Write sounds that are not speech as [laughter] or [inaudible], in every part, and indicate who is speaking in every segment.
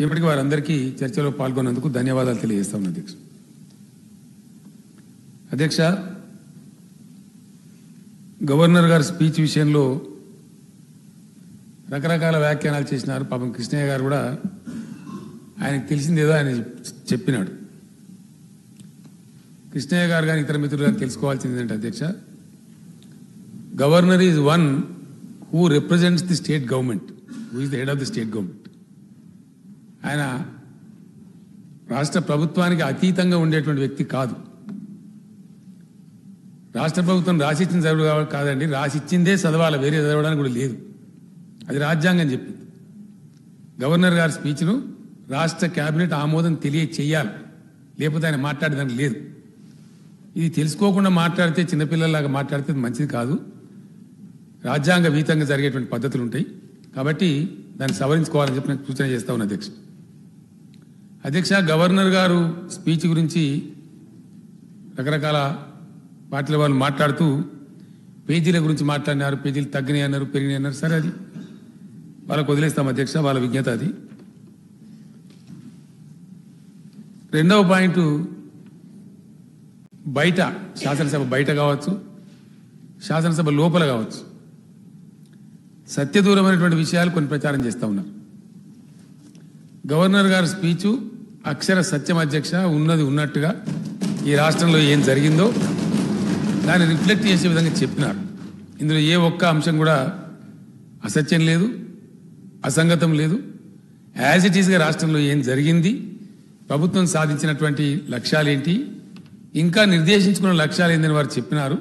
Speaker 1: ఇప్పటికి వారందరికీ చర్చలో పాల్గొన్నందుకు ధన్యవాదాలు తెలియజేస్తా ఉన్నా అధ్యక్ష. అధ్యక్ష గవర్నర్ గారి స్పీచ్ విషయంలో రకరకాల వ్యాఖ్యానాలు చేసినారు. పాపం కృష్ణయ్య గారు కూడా ఆయనకు తెలిసిందేదో ఆయన చెప్పినాడు. కృష్ణయ్య గారు కానీ ఇతర మిత్రులు కానీ తెలుసుకోవాల్సింది ఏంటంటే అధ్యక్ష governor is one who represents the state government who is the head of the state government ఆయన రాష్ట్ర ప్రభుత్వానికి అతీతంగా ఉండేటువంటి వ్యక్తి కాదు. రాష్ట్ర ప్రభుత్వం రాసిచ్చిన చదువు కాదండి రాసిచ్చిందే చదవాలి వేరే చదవడానికి కూడా లేదు. అది రాజ్యాంగం చెప్పింది. గవర్నర్ గారి స్పీచ్ను రాష్ట్ర కేబినెట్ ఆమోదం తెలియచేయాలి. లేకపోతే ఆయన మాట్లాడేదానికి లేదు. ఇది తెలుసుకోకుండా మాట్లాడితే చిన్నపిల్లలాగా మాట్లాడితే మంచిది కాదు. రాజ్యాంగ వీతంగా జరిగేటువంటి పద్ధతులు ఉంటాయి. కాబట్టి దాన్ని సవరించుకోవాలని చెప్పి నేను సూచన చేస్తా ఉన్నా అధ్యక్ష. అధ్యక్ష గవర్నర్ గారు స్పీచ్ గురించి రకరకాల పార్టీల వాళ్ళు మాట్లాడుతూ పేజీల గురించి మాట్లాడినారు పేజీలు తగ్గినాయి అన్నారు పెరిగినాయి అన్నారు. సరే అది. వాళ్ళకు వదిలేస్తాం అధ్యక్ష వాళ్ళ విజ్ఞత అది. రెండవ పాయింట్ బయట శాసనసభ బయట కావచ్చు శాసనసభ లోపల కావచ్చు. సత్యదూరమైనటువంటి విషయాలు కొన్ని ప్రచారం చేస్తూ ఉన్నారు. గవర్నర్ గారి స్పీచు అక్షర సత్యం అధ్యక్ష ఉన్నది ఉన్నట్టుగా ఈ రాష్ట్రంలో ఏం జరిగిందో దాన్ని రిఫ్లెక్ట్ చేసే విధంగా చెప్పినారు. ఇందులో ఏ ఒక్క అంశం కూడా అసత్యం లేదు అసంగతం లేదు. యాజ్ ఇట్ ఈస్గా రాష్ట్రంలో ఏం జరిగింది ప్రభుత్వం సాధించినటువంటి లక్ష్యాలేంటి ఇంకా నిర్దేశించుకున్న లక్ష్యాలు ఏందని వారు చెప్పినారు.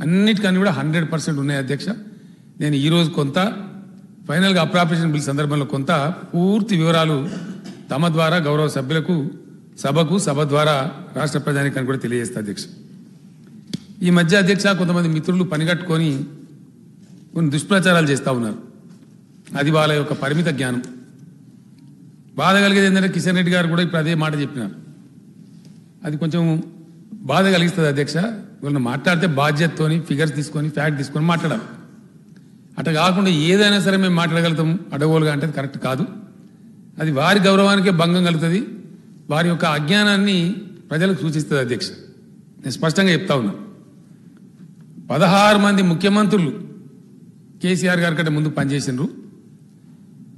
Speaker 1: అన్నిటికన్నీ కూడా హండ్రెడ్ పర్సెంట్ ఉన్నాయి అధ్యక్ష. నేను ఈరోజు కొంత ఫైనల్గా అప్రాపరేషన్ బిల్ సందర్భంలో కొంత పూర్తి వివరాలు తమ ద్వారా గౌరవ సభ్యులకు సభకు సభ ద్వారా రాష్ట్ర ప్రజానికానికి కూడా తెలియజేస్తా అధ్యక్ష. ఈ మధ్య అధ్యక్ష కొంతమంది మిత్రులు పనిగట్టుకొని కొన్ని దుష్ప్రచారాలు చేస్తూ ఉన్నారు. అది వాళ్ళ యొక్క పరిమిత జ్ఞానం. బాధ కలిగేది ఏంటంటే కిషన్ రెడ్డి గారు కూడా ఇప్పుడు అదే మాట చెప్పినారు. అది కొంచెం బాధ కలిగిస్తుంది అధ్యక్ష. వీళ్ళని మాట్లాడితే బాధ్యతతోని ఫిగర్స్ తీసుకొని ఫ్యాక్ట్ తీసుకొని మాట్లాడాలి. అటు కాకుండా ఏదైనా సరే మేము మాట్లాడగలుగుతాం. అడగోలుగా అంటే కరెక్ట్ కాదు. అది వారి గౌరవానికే భంగం కలుగుతుంది. వారి యొక్క అజ్ఞానాన్ని ప్రజలకు సూచిస్తుంది అధ్యక్ష. నేను స్పష్టంగా చెప్తా ఉన్నా. పదహారు మంది ముఖ్యమంత్రులు కేసీఆర్ గారి కంటే ముందు పనిచేసినారు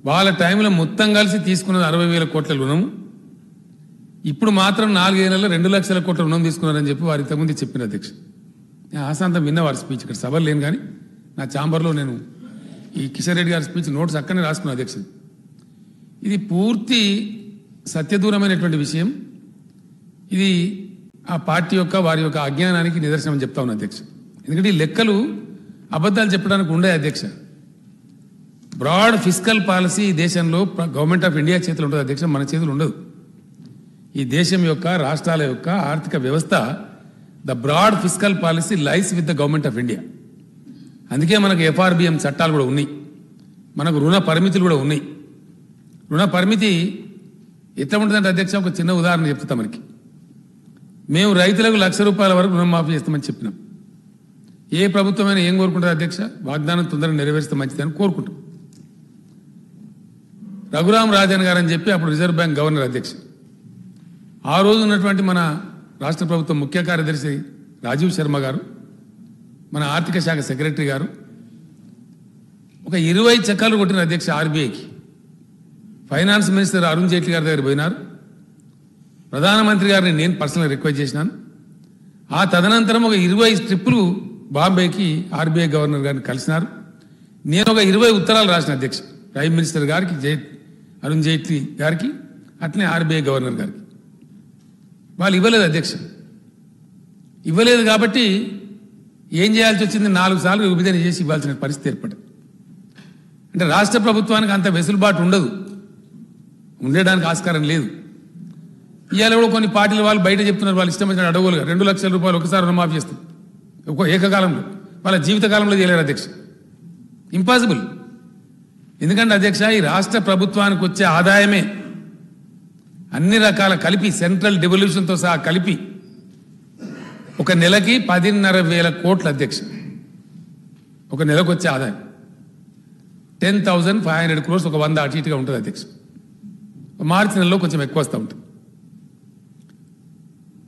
Speaker 1: వాళ్ళ టైంలో మొత్తం కలిసి తీసుకున్నది అరవై వేల కోట్ల రుణము ఇప్పుడు మాత్రం నాలుగేళ్ళలో రెండు లక్షల కోట్ల రుణం తీసుకున్నారని చెప్పి వారి ఇంతకుముందు చెప్పిన అధ్యక్ష. నేను ఆశాంతం విన్న వారి స్పీచ్ ఇక్కడ సభలు లేను కానీ నా ఛాంబర్లో నేను ఈ కిషన్ రెడ్డి గారి స్పీచ్ నోట్స్ అక్కడనే రాసుకున్న అధ్యక్షుడు. ఇది పూర్తి సత్యదూరమైనటువంటి విషయం. ఇది ఆ పార్టీ యొక్క వారి యొక్క అజ్ఞానానికి నిదర్శనం చెప్తా ఉన్నా అధ్యక్ష ఎందుకంటే ఈ లెక్కలు అబద్ధాలు చెప్పడానికి ఉండే అధ్యక్ష. బ్రాడ్ ఫిజికల్ పాలసీ ఈ దేశంలో గవర్నమెంట్ ఆఫ్ ఇండియా చేతులు ఉంటుంది అధ్యక్ష మన చేతులు ఉండదు. ఈ దేశం యొక్క రాష్ట్రాల యొక్క ఆర్థిక వ్యవస్థ the broad fiscal policy lies with the government of India అందుకే మనకు ఎఫ్ఆర్బిఎం చట్టాలు కూడా ఉన్నాయి. మనకు రుణ పరిమితులు కూడా ఉన్నాయి. రుణ పరిమితి ఎట్లా ఉంటుందంటే అధ్యక్ష ఒక చిన్న ఉదాహరణ చెప్తా మనకి. మేము రైతులకు లక్ష రూపాయల వరకు రుణమాఫీ చేస్తామని చెప్పినాం. ఏ ప్రభుత్వమైనా ఏం కోరుకుంటుంది అధ్యక్ష? వాగ్దానం తొందరగా నెరవేరిస్తే మంచిదని కోరుకుంటాం. రఘురాం రాజన్ గారు అని చెప్పి అప్పుడు రిజర్వ్ బ్యాంక్ గవర్నర్ అధ్యక్ష. ఆ రోజు ఉన్నటువంటి మన రాష్ట్ర ప్రభుత్వం ముఖ్య కార్యదర్శి రాజీవ్ శర్మ గారు మన ఆర్థిక శాఖ సెక్రటరీ గారు ఒక ఇరవై చక్రాలు కొట్టిన అధ్యక్ష ఆర్బీఐకి. ఫైనాన్స్ మినిస్టర్ అరుణ్ జైట్లీ గారి దగ్గర పోయినారు. ప్రధానమంత్రి గారిని నేను పర్సనల్ రిక్వెస్ట్ చేసినాను. ఆ తదనంతరం ఒక ఇరవై ట్రిప్పులు బాంబేకి ఆర్బీఐ గవర్నర్ గారిని కలిసినారు. నేను ఒక ఇరవై ఉత్తరాలు రాసిన అధ్యక్ష ప్రైమ్ మినిస్టర్ గారికి జై అరుణ్ జైట్లీ గారికి అట్లనే ఆర్బీఐ గవర్నర్ గారికి. వాళ్ళు ఇవ్వలేదు అధ్యక్ష. ఇవ్వలేదు కాబట్టి ఏం చేయాల్సి వచ్చింది? నాలుగు సార్లు విభజన చేసి ఇవ్వాల్సిన పరిస్థితి ఏర్పడింది. అంటే రాష్ట్ర ప్రభుత్వానికి అంత వెసులుబాటు ఉండదు. ఉండడానికి ఆస్కారం లేదు. ఇవాళ కూడా కొన్ని పార్టీల వాళ్ళు బయట చెప్తున్నారు వాళ్ళు ఇష్టం వచ్చిన అడవులుగా రెండు లక్షల రూపాయలు ఒకసారి రుణమాఫీ చేస్తారు. ఒక ఏకకాలంలో. వాళ్ళ జీవితకాలంలో చేయలేరు అధ్యక్ష. ఇంపాసిబుల్ ఎందుకంటే అధ్యక్ష ఈ రాష్ట్ర ప్రభుత్వానికి వచ్చే ఆదాయమే అన్ని రకాల కలిపి సెంట్రల్ డెవల్యూషన్తో సహా కలిపి ఒక నెలకి పదిన్నర వేల కోట్ల అధ్యక్ష. ఒక నెలకు వచ్చే ఆదాయం. Ten thousand five hundred crores ఒక వంద అటు ఇటుగా ఉంటుంది అధ్యక్ష. మార్చి నెలలో కొంచెం ఎక్కువ వస్తూ ఉంటుంది.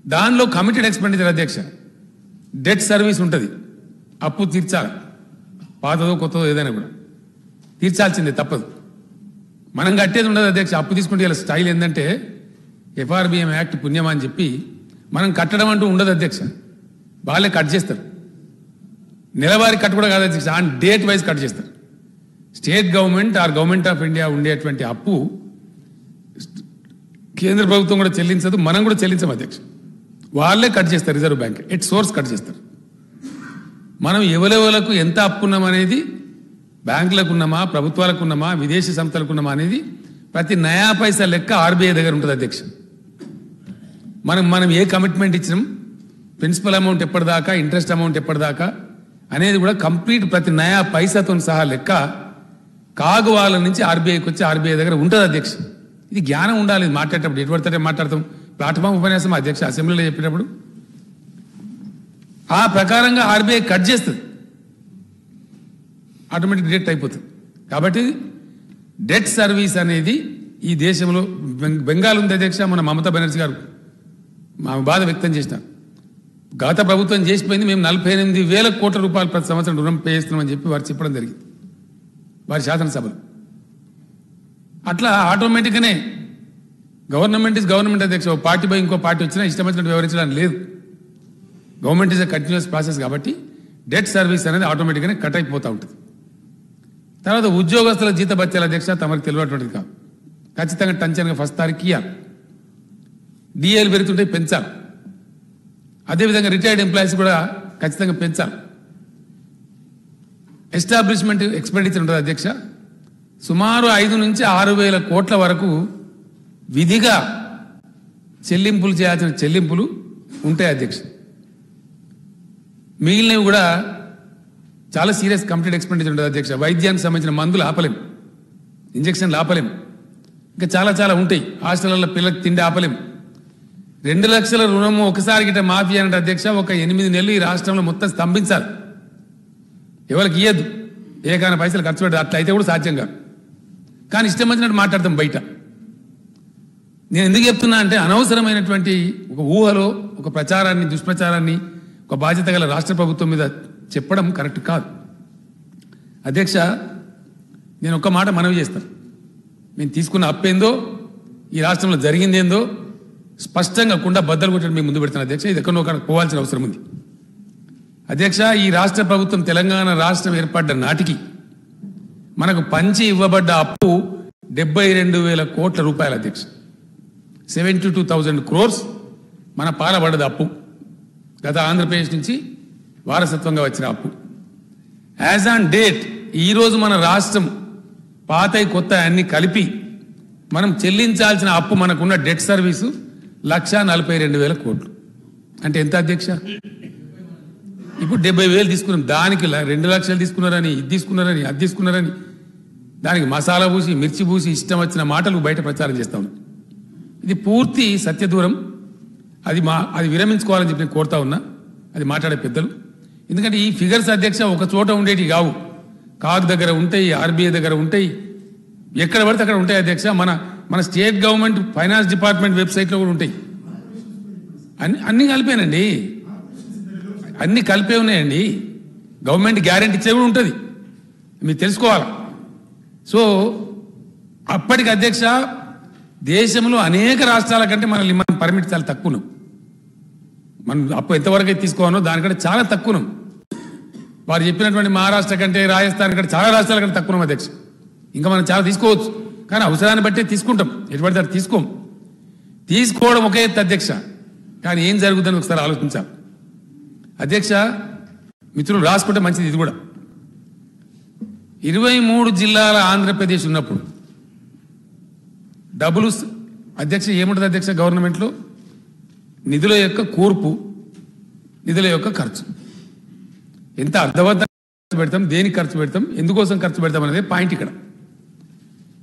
Speaker 1: దానిలో కమిటెడ్ ఎక్స్పెండిచర్ అధ్యక్ష. డెట్ సర్వీస్ ఉంటుంది. అప్పు తీర్చాలి. పాతదో కొత్తదో ఏదైనా కూడా. తీర్చాల్సిందే తప్పదు. మనం కట్టేది ఉండదు అధ్యక్ష. అప్పు తీసుకుంటే ఇలా స్టైల్ ఏంటంటే ఎఫ్ఆర్బిఎం యాక్ట్ పుణ్యమా అని చెప్పి మనం కట్టడం అంటూ ఉండదు అధ్యక్ష. వాళ్ళే కట్ చేస్తారు. నెలవారీ కట్ కూడా కాదు అధ్యక్ష ఆన్ డేట్ వైజ్ కట్ చేస్తారు. State government or government of India ఉండేటువంటి అప్పు కేంద్ర ప్రభుత్వం కూడా చెల్లించదు మనం కూడా చెల్లించాం అధ్యక్ష. వాళ్ళే కట్ చేస్తారు Reserve Bank at source cut చేస్తారు. మనం ఎవరెవరకు ఎంత అప్పున్నాం అనేది బ్యాంకులకు ఉన్నామా ప్రభుత్వాలకు ఉన్నామా విదేశీ సంస్థలకు ఉన్నామా అనేది ప్రతి నయా పైసా లెక్క ఆర్బీఐ దగ్గర ఉంటుంది అధ్యక్ష. మనం మనం ఏ కమిట్మెంట్ ఇచ్చినాం? ప్రిన్సిపల్ అమౌంట్ ఎప్పటిదాకా ఇంట్రెస్ట్ అమౌంట్ ఎప్పటిదాకా అనేది కూడా కంప్లీట్ ప్రతి నయా పైసాతో సహా లెక్క కాగు వాళ్ళ నుంచి ఆర్బీఐకి వచ్చి ఆర్బీఐ దగ్గర ఉంటుంది అధ్యక్ష. ఇది జ్ఞానం ఉండాలి మాట్లాడేటప్పుడు. ఎటు పడితే మాట్లాడతాం. ప్లాట్ఫామ్ ఉపన్యాసం అధ్యక్ష అసెంబ్లీలో చెప్పేటప్పుడు ఆ ప్రకారంగా ఆర్బీఐ కట్ చేస్తుంది. ఆటోమేటిక్ డెట్ అయిపోతుంది. కాబట్టి డెట్ సర్వీస్ అనేది ఈ దేశంలో బెంగాల్ ఉంది అధ్యక్ష మన మమతా బెనర్జీ గారు. మా బాధ వ్యక్తం చేసినాం. గత ప్రభుత్వం చేసిపోయింది మేము నలభై ఎనిమిది వేల కోట్ల రూపాయలు ప్రతి సంవత్సరం రుణం పేస్తున్నామని చెప్పి వారు చెప్పడం జరిగింది. వారి శాసనసభలు. అట్లా ఆటోమేటిక్గానే గవర్నమెంట్ ఇస్ గవర్నమెంట్ అధ్యక్ష పార్టీ పోయి ఇంకో పార్టీ వచ్చినా ఇష్టం వచ్చినట్టు వివరించడానికి లేదు. Government is a continuous process కాబట్టి డెట్ సర్వీస్ అనేది ఆటోమేటిక్గానే కట్ అయిపోతూ ఉంటుంది. తర్వాత ఉద్యోగస్తుల జీత బత్యాల అధ్యక్ష తమకు తెలియటువంటిది కాదు. ఖచ్చితంగా టంచన్గా ఫస్ట్ తారీఖు ఇవ్వాలి డిఏలు పెరుగుతుంటే పెంచాలి. అదేవిధంగా రిటైర్డ్ ఎంప్లాయీస్ కూడా ఖచ్చితంగా పెంచాలి. ఎస్టాబ్లిష్మెంట్ ఎక్స్పెండిచర్ ఉంటుంది అధ్యక్ష. సుమారు ఐదు నుంచి ఆరు వేల కోట్ల వరకు విధిగా చెల్లింపులు చేయాల్సిన చెల్లింపులు ఉంటాయి అధ్యక్ష. మిగిలినవి కూడా చాలా సీరియస్ కంప్లీట్ ఎక్స్పెండిచర్ ఉంటుంది అధ్యక్ష. వైద్యానికి సంబంధించిన మందులు ఆపలేం. ఇంజక్షన్లు ఆపలేం. ఇంకా చాలా చాలా ఉంటాయి. హాస్టల్లో పిల్లలకు తిండి ఆపలేం. రెండు లక్షల రుణము ఒకసారి గిట్ట మాఫీ అంటే అధ్యక్ష ఒక ఎనిమిది నెలలు ఈ రాష్ట్రంలో మొత్తం స్తంభించాలి. ఎవరికి ఇయ్యద్దు. ఏకాన పైసలు ఖర్చు పెట్టదు. అట్లా అయితే కూడా సాధ్యం కాదు. కానీ ఇష్టం వచ్చినట్టు మాట్లాడతాం బయట. నేను ఎందుకు చెప్తున్నా అంటే అనవసరమైనటువంటి ఒక ఊహలో ఒక ప్రచారాన్ని దుష్ప్రచారాన్ని ఒక బాధ్యత గల రాష్ట్ర ప్రభుత్వం మీద చెప్పడం కరెక్ట్ కాదు. అధ్యక్ష నేను ఒక్క మాట మనవి చేస్తాను. నేను తీసుకున్న అప్పేందో ఈ రాష్ట్రంలో జరిగిందేందో స్పష్టంగా కుండా బద్దలు కొట్టడం మేము ముందు పెడుతున్నా అధ్యక్ష. ఇది ఎక్కడో పోవాల్సిన అవసరం ఉంది. అధ్యక్ష ఈ రాష్ట్ర ప్రభుత్వం తెలంగాణ రాష్ట్రం ఏర్పడ్డ నాటికి మనకు పంచి ఇవ్వబడ్డ అప్పు డెబ్బై రెండు వేల కోట్ల రూపాయల అధ్యక్ష. సెవెంటీ టూ థౌజండ్ క్రోర్స్ మన పాలబడ్డది అప్పు. గత ఆంధ్రప్రదేశ్ నుంచి వారసత్వంగా వచ్చిన అప్పు. యాజ్ ఆన్ డేట్ ఈరోజు మన రాష్ట్రం పాతయి కొత్త అన్ని కలిపి మనం చెల్లించాల్సిన అప్పు మనకున్న డెట్ సర్వీసు లక్ష నలభై రెండు వేల కోట్లు. అంటే ఎంత అధ్యక్ష? ఇప్పుడు డెబ్బై వేలు తీసుకున్నాం. దానికి రెండు లక్షలు తీసుకున్నారని ఇది తీసుకున్నారని అది తీసుకున్నారని. దానికి మసాలా పూసి మిర్చి పూసి ఇష్టం వచ్చిన మాటలు బయట ప్రచారం చేస్తా ఇది పూర్తి సత్యదూరం. అది మా అది విరమించుకోవాలని చెప్పి నేను కోరుతా ఉన్నా. అది మాట్లాడే పెద్దలు. ఎందుకంటే ఈ ఫిగర్స్ అధ్యక్ష ఒక చోట ఉండేటి కావు. కాగ్ దగ్గర ఉంటాయి ఆర్బీఐ దగ్గర ఉంటాయి. ఎక్కడ పడితే అక్కడ ఉంటాయి అధ్యక్ష. మన మన స్టేట్ గవర్నమెంట్ ఫైనాన్స్ డిపార్ట్మెంట్ వెబ్సైట్లో కూడా ఉంటాయి. అన్ని అన్ని కలిపానండి. అన్ని కలిపే ఉన్నాయండి. గవర్నమెంట్ గ్యారెంటీ ఇచ్చే కూడా ఉంటుంది. మీరు తెలుసుకోవాలి? సో అప్పటికి అధ్యక్ష దేశంలో అనేక రాష్ట్రాల కంటే మనల్ని మనం పర్మిట్ చాలా తక్కువ మనం అప్పు ఎంతవరకు అయితే తీసుకోవాలో దానికంటే చాలా తక్కువ వారు చెప్పినటువంటి మహారాష్ట్ర కంటే రాజస్థాన్ కంటే చాలా రాష్ట్రాల కంటే తక్కువ అధ్యక్ష. ఇంకా మనం చాలా తీసుకోవచ్చు. కానీ అవసరాన్ని బట్టే తీసుకుంటాం. ఎటువంటి సార్ తీసుకోం. తీసుకోవడం ఒకే ఎత్తు అధ్యక్ష. కానీ ఏం జరుగుతుందని ఒకసారి ఆలోచించాలి అధ్యక్ష మిత్రులు రాసుకుంటే మంచిది ఇది కూడా. ఇరవై మూడు జిల్లాల ఆంధ్రప్రదేశ్ ఉన్నప్పుడు డబ్బులు అధ్యక్ష ఏముంటుంది అధ్యక్ష గవర్నమెంట్లో? నిధుల యొక్క కూర్పు నిధుల యొక్క ఖర్చు. ఎంత అర్థవంతంగా ఖర్చు పెడతాం దేనికి ఖర్చు పెడతాం ఎందుకోసం ఖర్చు పెడతాం అనేది పాయింట్ ఇక్కడ.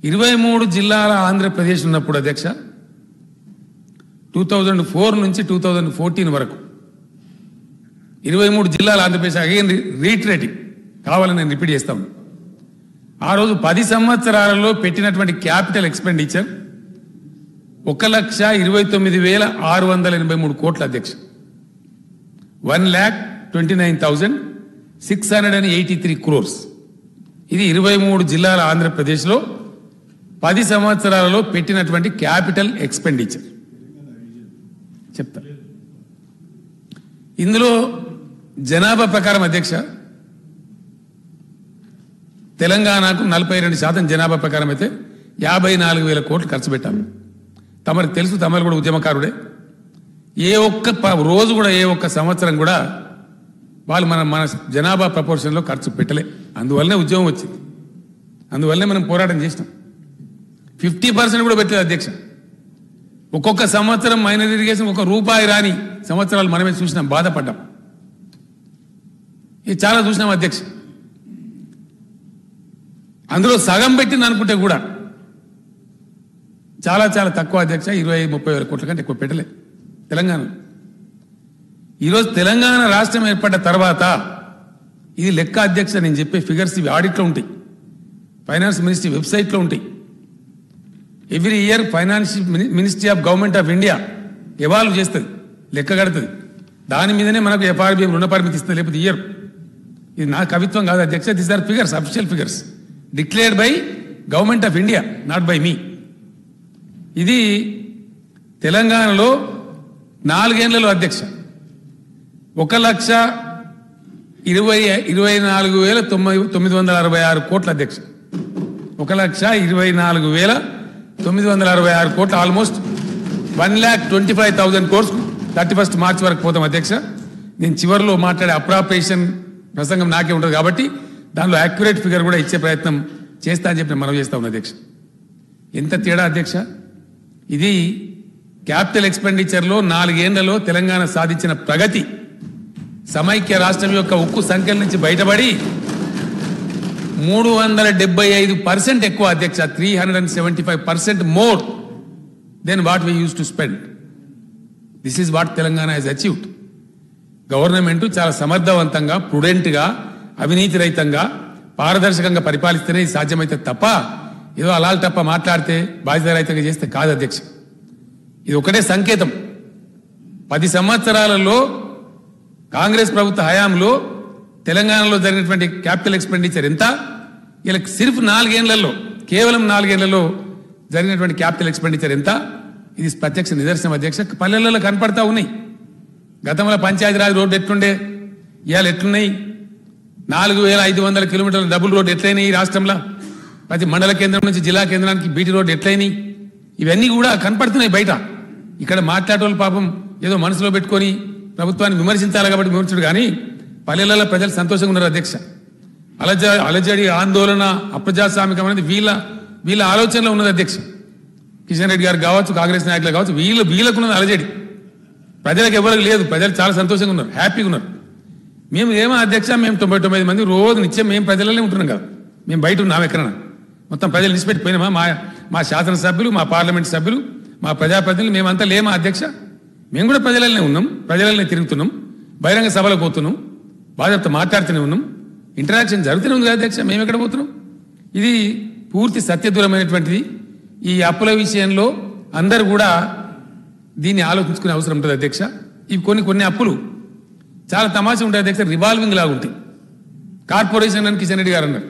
Speaker 1: ఇరవై మూడు జిల్లాల ఆంధ్రప్రదేశ్ ఉన్నప్పుడు అధ్యక్ష టూ థౌజండ్ ఫోర్ నుంచి టూ థౌజండ్ ఫోర్టీన్ వరకు ఇరవై మూడు జిల్లాల ఆంధ్రప్రదేశ్ అగైన్ రీట్రేటింగ్ కావాలని నేను రిపీట్ చేస్తాను. ఆ రోజు పది సంవత్సరాలలో పెట్టినటువంటి క్యాపిటల్ ఎక్స్పెండిచర్ ఒక లక్ష ఇరవై తొమ్మిది వేల ఆరు వందల ఎనభై మూడు కోట్ల అధ్యక్ష. One lakh twenty nine thousand six hundred and eighty three crores. ఇది ఇరవై మూడు జిల్లాల ఆంధ్రప్రదేశ్లో పది సంవత్సరాలలో పెట్టినటువంటి క్యాపిటల్ ఎక్స్పెండిచర్. చెప్తా. ఇందులో జనాభా ప్రకారం అధ్యక్ష తెలంగాణకు నలభై రెండు శాతం జనాభా ప్రకారం అయితే యాభై నాలుగు వేల కోట్లు ఖర్చు పెట్టాము తమరికి తెలుసు తమరు కూడా ఉద్యమకారుడే. ఏ ఒక్క ప- రోజు కూడా ఏ ఒక్క సంవత్సరం కూడా వాళ్ళు మన మన జనాభా ప్రపోర్షన్లో ఖర్చు పెట్టలే. అందువల్లనే ఉద్యమం వచ్చింది. అందువల్లనే మనం పోరాటం చేసినాం. ఫిఫ్టీ పర్సెంట్ కూడా పెట్టలేదు అధ్యక్ష. ఒక్కొక్క సంవత్సరం మైనర్ ఇరిగేషన్ ఒక రూపాయి రాని సంవత్సరాలు మనమే చూసినాం బాధపడ్డాం. ఇది చాలా చూసినాం అధ్యక్ష. అందులో సగం పెట్టింది అనుకుంటే కూడా చాలా చాలా తక్కువ అధ్యక్ష ఇరవై ముప్పై వేల కోట్ల కంటే ఎక్కువ పెట్టలే తెలంగాణ. ఈరోజు తెలంగాణ రాష్ట్రం ఏర్పడ్డ తర్వాత ఇది లెక్క అధ్యక్ష నేను చెప్పే ఫిగర్స్ ఇవి ఆడిట్లో ఉంటాయి. ఫైనాన్స్ మినిస్ట్రీ వెబ్సైట్లో ఉంటాయి. Every year finance ministry of government of India evolve చేస్తుంది లెక్క కడుతుంది. దాని మీదనే మనకు ఎఫ్ఆర్బి రుణ పరిమితి ఇస్తుంది లేకపోతే ఇయర్ ఇది నా కవిత్వం కాదు అధ్యక్ష this are figures official figures declared by government of India not by me ఇది తెలంగాణలో నాలుగేళ్ళలో అధ్యక్ష. ఒక లక్ష ఇరవై ఇరవై నాలుగు వేల తొమ్మిది తొమ్మిది వందల అరవై ఆరు కోట్ల అధ్యక్ష. ఒక లక్ష ఇరవై నాలుగు వేల తొమ్మిది వందల అరవై ఆరు కోట్లు almost one lakh twenty five thousand crores thirty first March వరకు పోతాం అధ్యక్ష. నేను చివరిలో మాట్లాడే అప్రాపరేషన్ ప్రసంగం నాకే ఉంటుంది కాబట్టి దానిలో యాక్యురేట్ ఫిగర్ కూడా ఇచ్చే ప్రయత్నం చేస్తా అని చెప్పి నేను మనవి చేస్తా ఉన్నా అధ్యక్ష. ఎంత తేడా అధ్యక్ష? ఇది క్యాపిటల్ ఎక్స్పెండిచర్లో నాలుగేళ్ళలో తెలంగాణ సాధించిన ప్రగతి. సమైక్య రాష్ట్రం యొక్క ఉక్కు సంఖ్యల నుంచి బయటపడి మూడు వందల డెబ్బై ఐదు పర్సెంట్ ఎక్కువ అధ్యక్ష three hundred and seventy five percent more than what we use to spend this is what Telangana has achieved government చాలా సమర్థవంతంగా ప్రుడెంట్గా అవినీతి రహితంగా పారదర్శకంగా పరిపాలిస్తేనే ఇది సాధ్యమైతే తప్ప ఏదో అలాల్ తప్ప మాట్లాడితే బాధ్యత రహితంగా చేస్తే కాదు అధ్యక్ష. ఇది ఒకటే సంకేతం. పది సంవత్సరాలలో కాంగ్రెస్ ప్రభుత్వ హయాంలో తెలంగాణలో జరిగినటువంటి క్యాపిటల్ ఎక్స్పెండిచర్ ఎంత? ఇలా సిర్ఫ్ నాలుగేళ్ళలో కేవలం నాలుగేళ్ళలో జరిగినటువంటి క్యాపిటల్ ఎక్స్పెండిచర్ ఎంత? ఇది ప్రత్యక్ష నిదర్శనం అధ్యక్ష. పల్లెలలో కనపడతా ఉన్నాయి. గతంలో పంచాయతీరాజ్ రోడ్డు ఎట్లుండే? ఇవాళ ఎట్లున్నాయి? నాలుగు వేల ఐదు వందల కిలోమీటర్ల డబుల్ రోడ్డు ఎట్లయినాయి రాష్ట్రంలో? ప్రతి మండల కేంద్రం నుంచి జిల్లా కేంద్రానికి బీటీ రోడ్డు ఎట్లయినాయి? ఇవన్నీ కూడా కనపడుతున్నాయి బయట. ఇక్కడ మాట్లాడేవాళ్ళు పాపం ఏదో మనసులో పెట్టుకొని ప్రభుత్వాన్ని విమర్శించాలి కాబట్టి విమర్శించడు కానీ పల్లెలలో ప్రజలు సంతోషంగా ఉన్నారు అధ్యక్ష. అలజ అలజడి ఆందోళన అప్రజాస్వామికం అనేది వీళ్ళ వీళ్ళ ఆలోచనలో ఉన్నది అధ్యక్ష. కిషన్ రెడ్డి గారు కావచ్చు కాంగ్రెస్ నాయకులు కావచ్చు వీళ్ళు వీళ్ళకున్నది అలజడి. ప్రజలకు ఎవరికి లేదు ప్రజలు చాలా సంతోషంగా ఉన్నారు హ్యాపీగా ఉన్నారు. మేము ఏమో అధ్యక్ష మేము తొంభై తొమ్మిది మంది రోజు నిత్యం మేము ప్రజలనే ఉంటున్నాం కదా. మేము బయట ఉన్నాం ఎక్కడన్నా. మొత్తం ప్రజలు నిలిచిపెట్టిపోయినామా మా మా శాసనసభ్యులు మా పార్లమెంట్ సభ్యులు మా ప్రజాప్రతినిధులు మేమంతా లేమా అధ్యక్ష? మేము కూడా ప్రజలనే ఉన్నాం ప్రజలనే తిరుగుతున్నాం బహిరంగ సభలకు పోతున్నాం. బాధ్యత మాట్లాడుతూనే ఉన్నాం. ఇంటరాక్షన్ జరుగుతూనే ఉంది కదా అధ్యక్ష మేము ఎక్కడ పోతున్నాం? ఇది పూర్తి సత్యదూరమైనటువంటిది. ఈ అప్పుల విషయంలో అందరు కూడా దీన్ని ఆలోచించుకునే అవసరం ఉంటుంది అధ్యక్ష. ఇవి కొన్ని కొన్ని అప్పులు. చాలా తమాషా ఉంటాయి అధ్యక్ష రివాల్వింగ్ లాగా ఉంటాయి. కార్పొరేషన్ అని కిషన్ రెడ్డి గారు అన్నారు.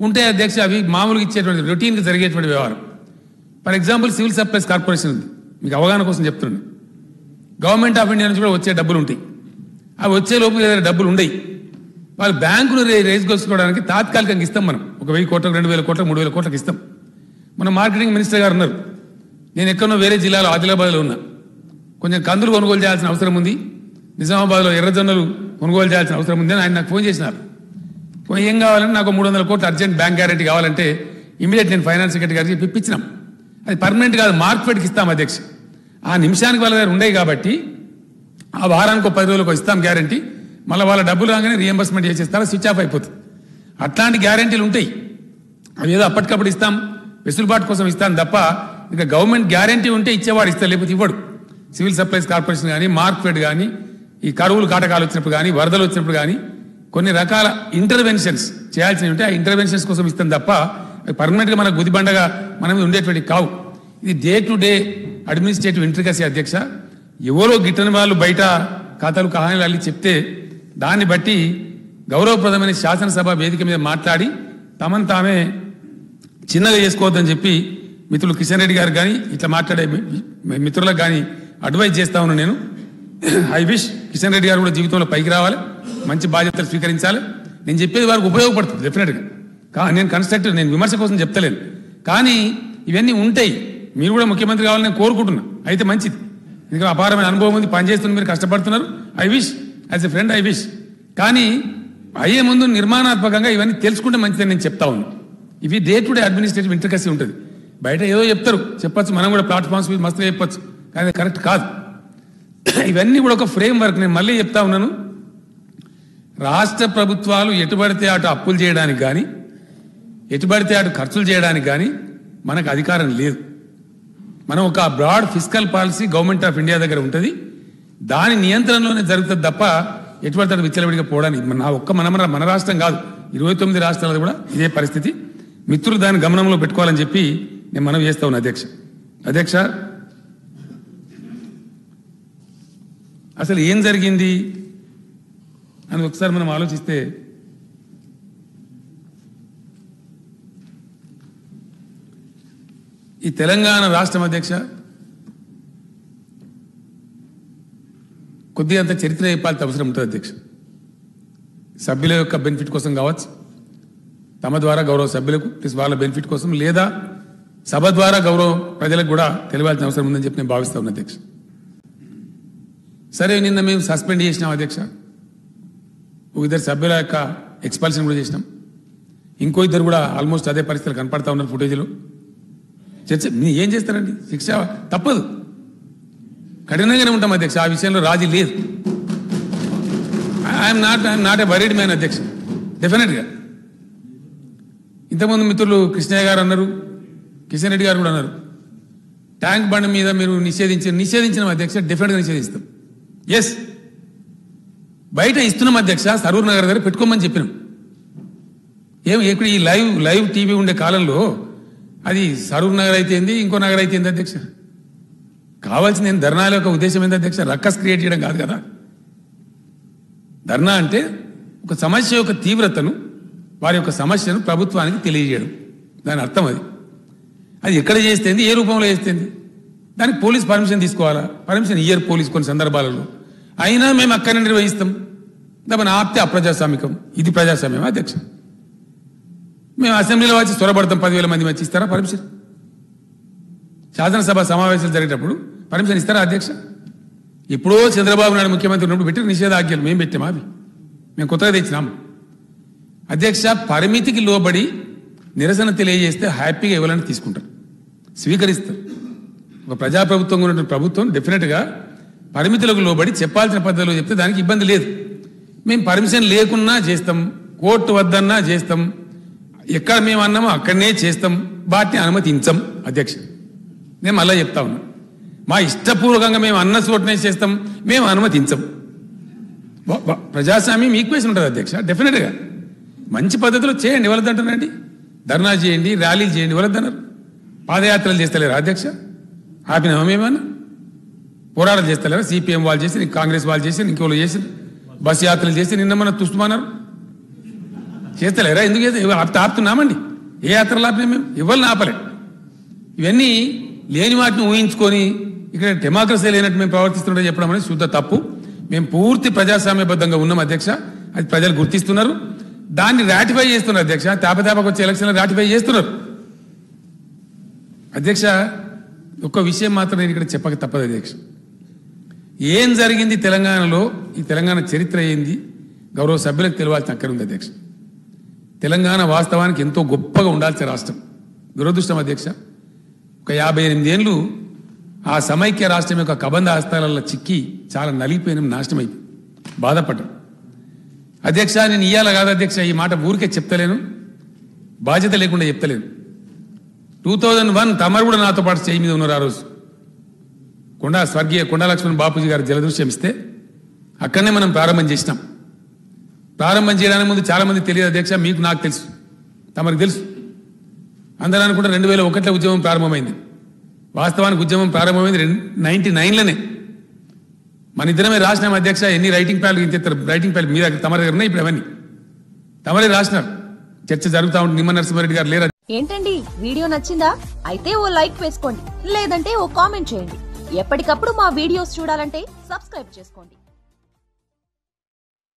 Speaker 1: ఉంటాయి అధ్యక్ష అవి మామూలుగా ఇచ్చేటువంటి రొటీన్గా జరిగేటువంటి వ్యవహారం. For example civil supplies corporation ఉంది. మీకు అవగాహన కోసం చెప్తున్నాను. గవర్నమెంట్ ఆఫ్ ఇండియా నుంచి కూడా వచ్చే డబ్బులు ఉంటాయి. అవి వచ్చే లోపు ఏదైనా డబ్బులు ఉండయి. వాళ్ళు బ్యాంకులు రేసుకొచ్చుకోవడానికి చేసుకోవడానికి తాత్కాలికంగా ఇస్తాం మనం. ఒక వెయ్యి కోట్లకు రెండు వేల కోట్లకు మూడు వేల కోట్లకు ఇస్తాం. మన మార్కెటింగ్ మినిస్టర్ గారు ఉన్నారు. నేను ఎక్కడో వేరే జిల్లాలో ఆదిలాబాద్లో ఉన్నా. కొంచెం కందులు కొనుగోలు చేయాల్సిన అవసరం ఉంది. నిజామాబాద్లో ఎర్రజొన్నలు కొనుగోలు చేయాల్సిన అవసరం ఉంది అని ఆయన నాకు ఫోన్ చేసినారు. ఏం కావాలంటే నాకు మూడు వందల కోట్లు అర్జెంట్ బ్యాంక్ గ్యారెంటీ కావాలంటే ఇమీడియట్ నేను ఫైనాన్స్ సెక్రటరీ గారికి చెప్పి అది పర్మనెంట్ కాదు మార్కెట్కి ఇస్తాం అధ్యక్ష. ఆ నిమిషానికి వాళ్ళ దగ్గర ఉండేవి కాబట్టి ఆ వారానికి ఒక పది రోజులకు ఇస్తాం గ్యారంటీ. మళ్ళీ వాళ్ళ డబ్బులు రాగానే రియంబర్స్మెంట్ చేసేస్తారా? స్విచ్ ఆఫ్ అయిపోతుంది. అట్లాంటి గ్యారంటీలు ఉంటాయి. అవి ఏదో అప్పటికప్పుడు ఇస్తాం. వెసులుబాటు కోసం ఇస్తాం తప్ప ఇక గవర్నమెంట్ గ్యారంటీ ఉంటే ఇచ్చేవాడు ఇస్తారు లేకపోతే ఇవ్వడు. సివిల్ సప్లైస్ కార్పొరేషన్ కానీ మార్క్ఫెడ్ కానీ ఈ కరువులు కాటకాలు వచ్చినప్పుడు కానీ వరదలు వచ్చినప్పుడు కానీ కొన్ని రకాల ఇంటర్వెన్షన్స్ చేయాల్సినవి ఉంటే ఆ ఇంటర్వెన్షన్స్ కోసం ఇస్తాం తప్ప పర్మనెంట్గా మన గుదిబండగా మనం ఉండేటువంటి కావు. ఇది day to day administrative intricacy అధ్యక్ష. ఎవరో గిట్టని వాళ్ళు బయట ఖాతాలు కహానీలు అల్లి చెప్తే దాన్ని బట్టి గౌరవప్రదమైన శాసనసభ వేదిక మీద మాట్లాడి తమను తామే చిన్నగా చేసుకోవద్దని చెప్పి మిత్రులు కిషన్ రెడ్డి గారు కానీ ఇట్లా మాట్లాడే మిత్రులకు కానీ అడ్వైజ్ చేస్తా ఉన్నాను నేను. ఐ విష్ కిషన్ రెడ్డి గారు కూడా జీవితంలో పైకి రావాలి మంచి బాధ్యతలు స్వీకరించాలి. నేను చెప్పేది వారికి ఉపయోగపడుతుంది డెఫినెట్గా కా నేను కన్స్ట్రక్టివ్ నేను విమర్శ కోసం చెప్తలేను. కానీ ఇవన్నీ ఉంటాయి. మీరు కూడా ముఖ్యమంత్రి కావాలని నేను కోరుకుంటున్నా. అయితే మంచిది. ఎందుకంటే అపారమైన అనుభవం ఉంది పనిచేస్తున్న మీరు కష్టపడుతున్నారు. I wish as a friend I wish కానీ అయ్యే ముందు నిర్మాణాత్మకంగా ఇవన్నీ తెలుసుకుంటే మంచిదని నేను చెప్తా ఉన్నాను ఇవి day to day administrative intricacy ఉంటుంది. బయట ఏదో చెప్తారు. చెప్పచ్చు మనం కూడా ప్లాట్ఫామ్స్ మీద మస్తుగా చెప్పచ్చు. కానీ కరెక్ట్ కాదు. [coughs] ఇవన్నీ కూడా ఒక ఫ్రేమ్ వర్క్ నేను మళ్ళీ చెప్తా ఉన్నాను. రాష్ట్ర ప్రభుత్వాలు ఎటుబడితే అటు అప్పులు చేయడానికి కానీ ఎటుబడితే అటు ఖర్చులు చేయడానికి కానీ మనకు అధికారం లేదు. మనం ఒక broad fiscal policy government of India దగ్గర ఉంటుంది. దాని నియంత్రణలోనే జరుగుతుంది తప్ప ఎటువంటి తన విచ్చలవిడిగా పోవడానికి మన నా ఒక్క మన మన రాష్ట్రం కాదు. ఇరవై తొమ్మిది రాష్ట్రాలు కూడా ఇదే పరిస్థితి. మిత్రులు దాన్ని గమనంలో పెట్టుకోవాలని చెప్పి నేను మనం చేస్తా ఉన్నా అధ్యక్ష. అధ్యక్ష అసలు ఏం జరిగింది? అని ఒకసారి మనం ఆలోచిస్తే ఈ తెలంగాణ రాష్ట్రం అధ్యక్ష కొద్దిగా అంత చరిత్ర చెప్పాల్సిన అవసరం ఉంటుంది అధ్యక్ష. సభ్యుల యొక్క బెనిఫిట్ కోసం కావచ్చు తమ ద్వారా గౌరవ సభ్యులకు ప్లస్ వాళ్ళ బెనిఫిట్ కోసం లేదా సభ ద్వారా గౌరవ ప్రజలకు కూడా తెలియాల్సిన అవసరం ఉందని చెప్పి నేను భావిస్తా ఉన్నా అధ్యక్ష. సరే నిన్న మేము సస్పెండ్ చేసినాం అధ్యక్ష. ఇద్దరు సభ్యుల యొక్క ఎక్స్పల్షన్ కూడా చేసినాం. ఇంకో ఇద్దరు కూడా ఆల్మోస్ట్ అదే పరిస్థితులు కనపడతా ఉన్నారు ఫుటేజ్లో. చర్చ మీ ఏం చేస్తారండి? శిక్ష తప్పదు. కఠినంగానే ఉంటాం అధ్యక్ష ఆ విషయంలో రాజీ లేదు. I'm not I'm not a worried man అధ్యక్ష. డెఫినెట్గా ఇంతకుముందు మిత్రులు కృష్ణయ్య గారు అన్నారు కిషన్ రెడ్డి గారు కూడా అన్నారు ట్యాంక్ బండ్ మీద మీరు నిషేధించిన నిషేధించిన అధ్యక్ష డెఫినెట్గా నిషేధిస్తాం. ఎస్ బయట ఇస్తున్నాం అధ్యక్ష సరూర్ నగర్ దగ్గర పెట్టుకోమని చెప్పినాం. ఏం ఇక్కడ ఈ లైవ్ లైవ్ టీవీ ఉండే కాలంలో అది సరూర్ నగర్ అయితే ఏంది ఇంకో నగర్ అయితే ఏంది అధ్యక్ష? కావాల్సింది ఏం ధర్నాల యొక్క ఉద్దేశం ఏంది అధ్యక్ష? రక్కస్ క్రియేట్ చేయడం కాదు కదా. ధర్నా అంటే ఒక సమస్య యొక్క తీవ్రతను వారి యొక్క సమస్యను ప్రభుత్వానికి తెలియజేయడం. దాని అర్థం అది. అది ఎక్కడ చేస్తేంది ఏ రూపంలో చేస్తేంది దానికి పోలీస్ పర్మిషన్ తీసుకోవాలా? పర్మిషన్ ఇయ్యరు పోలీస్ కొన్ని సందర్భాలలో. అయినా మేము అక్కడనే నిర్వహిస్తాం. దాని ఆప్తే అప్రజాస్వామికం. ఇది ప్రజాస్వామ్యం అధ్యక్ష? మేము అసెంబ్లీలో వచ్చి త్వరపడతాం పదివేల మంది వచ్చి ఇస్తారా? పర్మిషన్? శాసనసభ సమావేశాలు జరిగేటప్పుడు పర్మిషన్ ఇస్తారా అధ్యక్ష? ఎప్పుడో చంద్రబాబు నాయుడు ముఖ్యమంత్రి ఉన్నప్పుడు పెట్టిన నిషేధాజ్ఞలు మేము పెట్టాము అవి. మేము కొత్తగా తెచ్చినాము అధ్యక్ష పరిమితికి లోబడి నిరసన తెలియజేస్తే హ్యాపీగా ఇవ్వాలని తీసుకుంటారు స్వీకరిస్తారు. ఒక ప్రజాప్రభుత్వం ఉన్నటువంటి ప్రభుత్వం డెఫినెట్గా పరిమితులకు లోబడి చెప్పాల్సిన పద్ధతిలో చెప్తే దానికి ఇబ్బంది లేదు. మేము పర్మిషన్ లేకున్నా చేస్తాం కోర్టు వద్దన్నా చేస్తాం ఎక్కడ మేము అన్నామో అక్కడనే చేస్తాం వాటిని అనుమతించం అధ్యక్ష. నేను మళ్ళీ చెప్తా ఉన్నా. మా ఇష్టపూర్వకంగా మేము అన్న చోటనే చేస్తాం మేము అనుమతించం. ప్రజాస్వామ్యం ఈక్వేషన్ ఉంటుంది అధ్యక్ష డెఫినెట్గా. మంచి పద్ధతిలో చేయండి ఎవరిదంటారండి ధర్నా చేయండి ర్యాలీలు చేయండి ఎవరిద్దన్నారు పాదయాత్రలు చేస్తలేరు అధ్యక్ష? ఆపినామా మేమన్నా పోరాటాలు చేస్తలేరా? సిపిఎం వాళ్ళు చేసి కాంగ్రెస్ వాళ్ళు చేసి ఇంకోళ్ళు చేసి బస్ యాత్రలు చేసి నిన్న మన తుస్తుమన్నారు. చేస్తలేరా? ఎందుకు చేస్తే? ఆపుతున్నామండి. ఏ యాత్రలు ఆపినా మేము? ఎవరిని ఆపలే. ఇవన్నీ లేని వాటిని ఊహించుకొని ఇక్కడ డెమోక్రసీ లేనట్టు మేము ప్రవర్తిస్తుండే చెప్పడం అనేది శుద్ధ తప్పు. మేము పూర్తి ప్రజాస్వామ్యబద్ధంగా ఉన్నాం అధ్యక్ష. అది ప్రజలు గుర్తిస్తున్నారు. దాన్ని రాటిఫై చేస్తున్నారు అధ్యక్ష. తేపతేపకు వచ్చే ఎలక్షన్లు రాటిఫై చేస్తున్నారు. అధ్యక్ష ఒక్క విషయం మాత్రం నేను ఇక్కడ చెప్పక తప్పదు అధ్యక్ష. ఏం జరిగింది తెలంగాణలో? ఈ తెలంగాణ చరిత్ర ఏంది? గౌరవ సభ్యులకు తెలియాల్సిన అక్కడ ఉంది అధ్యక్ష. తెలంగాణ వాస్తవానికి ఎంతో గొప్పగా ఉండాల్సిన రాష్ట్రం. దురదృష్టం అధ్యక్ష. ఒక యాభై ఎనిమిది ఏళ్ళు ఆ సమైక్య రాష్ట్రం యొక్క కబంధ హస్తాలలో చిక్కి చాలా నలిగిపోయిన నాశనం అయిపోయింది బాధపడ్డాం. అధ్యక్ష నేను ఇయ్యాల కాదు అధ్యక్ష ఈ మాట ఊరికే చెప్తలేను. బాధ్యత లేకుండా చెప్తలేను. టూ థౌజండ్ వన్ తమరు కూడా నాతో పాటు చేయి మీద ఉన్నారు ఆ రోజు. కొండా స్వర్గీయ కొండా లక్ష్మణ్ బాపూజీ గారు జలదృశ్యం ఇస్తే అక్కడనే మనం ప్రారంభం చేసినాం. ప్రారంభం చేయడానికి ముందు చాలా మంది తెలియదు. అధ్యక్ష మీకు నాకు తెలుసు. తమకు తెలుసు. అందరూ అనుకుంటే రెండు వేల ఒకటిలో ఉద్యమం ప్రారంభమైంది. వాస్తవానికి ఉద్యమం ప్రారంభమైంది నైన్టీ నైన్లోనే. మన ఇద్దరమే రాసినాం అధ్యక్ష ఎన్ని రైటింగ్ ప్యాన్లు ఇచ్చేస్తారు రైటింగ్ ప్యాడ్లు మీ దగ్గర తమ దగ్గర ఉన్నాయి ఇప్పుడు అవన్నీ. తమరే రాసినారు. చర్చ జరుగుతూ ఉంటుంది నిమ్మ నరసింహారెడ్డి గారు లేరు?
Speaker 2: ఏంటండి? వీడియో నచ్చిందా? అయితే ఓ లైక్ వేసుకోండి. లేదంటే ఓ కామెంట్ చేయండి. ఎప్పటికప్పుడు మా వీడియోస్ చూడాలంటే సబ్స్క్రైబ్ చేసుకోండి.